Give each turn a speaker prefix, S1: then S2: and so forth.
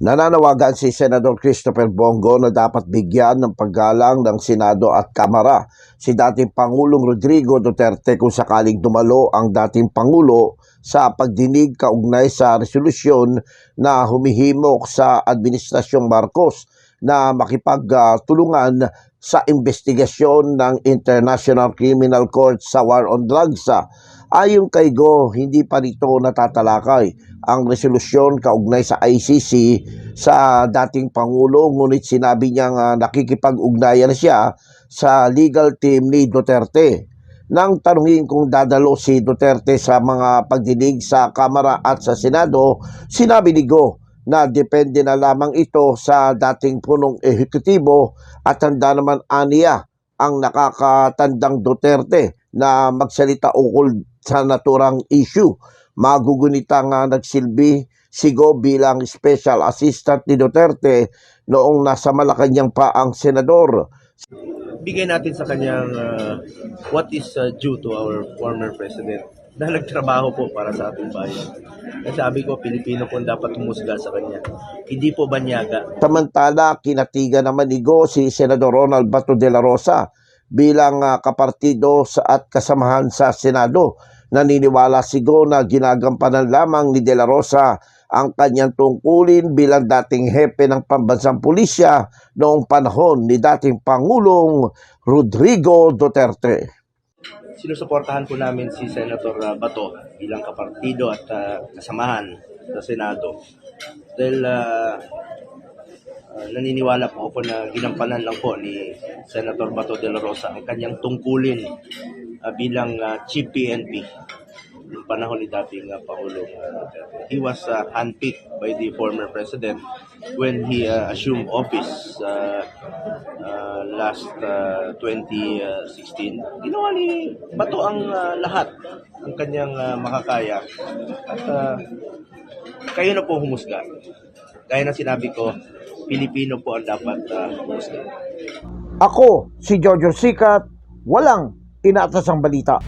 S1: Nananawagan si Senador Christopher Bongo na dapat bigyan ng paggalang ng Senado at Kamara si dating Pangulong Rodrigo Duterte kung sakaling dumalo ang dating Pangulo sa pagdinig kaugnay sa resolusyon na humihimok sa Administrasyong Marcos na makipagtulungan sa investigasyon ng International Criminal Court sa War on Drugs. Ayon kay Go, hindi pa rito natatalakay ang resolusyon kaugnay sa ICC sa dating Pangulo ngunit sinabi niya nga nakikipag-ugnayan siya sa legal team ni Duterte. Nang tanungin kung dadalo si Duterte sa mga pagdinig sa Kamara at sa Senado, sinabi ni Go na depende na lamang ito sa dating punong ehekutibo at handa naman aniya ang nakakatandang Duterte na magsalita ukol sa naturang issue. Magugunita nga nagsilbi si Go bilang special assistant ni Duterte noong nasa Malacanang pa ang senador.
S2: bigay natin sa kanyang uh, what is uh, due to our former president na nagtrabaho po para sa ating bayan. Kaya sabi ko, Pilipino po dapat humusga sa kanya. Hindi po banyaga.
S1: Samantala, kinatiga naman ni Go si Senador Ronald Bato de la Rosa bilang ah, kapartido sa at kasamahan sa Senado. Naniniwala si na ginagampanan lamang ni de la Rosa ang kanyang tungkulin bilang dating hepe ng pambansang pulisya noong panahon ni dating Pangulong Rodrigo Duterte.
S2: Sinusuportahan po namin si Senator uh, Bato bilang kapartido at uh, kasamahan sa Senado. Dahil uh, uh, naniniwala po ako na ginampanan lang po ni Senator Bato de la Rosa ang kanyang tungkulin uh, bilang uh, Chief PNP noong panahon ni dating uh, Pangulong uh. He was uh, handpicked by the former president when he uh, assumed office uh, uh, last uh, 2016. Ginawa ni Bato ang uh, lahat ang kanyang uh, makakaya. At uh, kayo na po humusga. Gaya na sinabi ko, Pilipino po ang dapat uh.
S1: Ako, si Jojo Sikat, walang inaatasang balita.